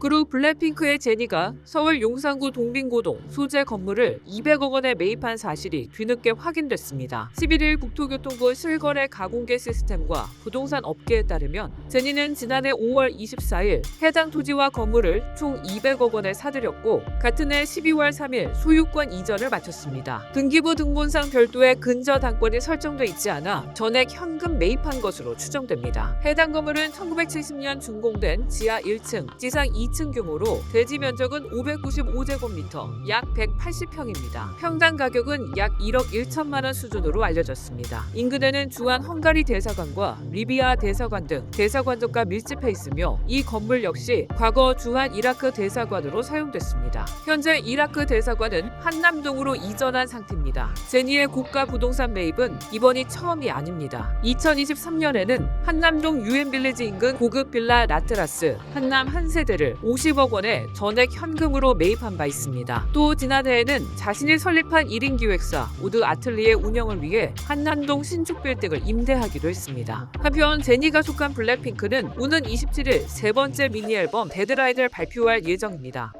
그룹 블랙핑크의 제니가 서울 용산구 동빙고동 소재 건물을 200억 원에 매입한 사실이 뒤늦게 확인됐습니다. 11일 국토교통부 실거래 가공개 시스템과 부동산 업계에 따르면 제니는 지난해 5월 24일 해당 토지와 건물을 총 200억 원에 사들였고 같은 해 12월 3일 소유권 이전을 마쳤습니다. 등기부 등본상 별도의 근저 당권이 설정돼 있지 않아 전액 현금 매입한 것으로 추정됩니다. 해당 건물은 1970년 준공된 지하 1층, 지상 2층 규모로 대지 면적은 595제곱미터, 약 180평입니다. 평당 가격은 약 1억 1천만 원 수준으로 알려졌습니다. 인근에는 주한 헝가리 대사관과 리비아 대사관 등 대사관들과 밀집해 있으며 이 건물 역시 과거 주한 이라크 대사관으로 사용됐습니다. 현재 이라크 대사관은 한남동으로 이전한 상태입니다. 제니의 고가 부동산 매입은 이번이 처음이 아닙니다. 2023년에는 한남동 유엔빌리지 인근 고급 빌라 라테라스 한남 한 세대를 50억 원에 전액 현금으로 매입한 바 있습니다. 또 지난해에는 자신이 설립한 1인 기획사 우드 아틀리에 운영을 위해 한남동 신축 빌딩을 임대하기도 했습니다. 한편 제니가 속한 블랙핑크는 오는 27일 세 번째 미니 앨범 데드라인을 발표할 예정입니다.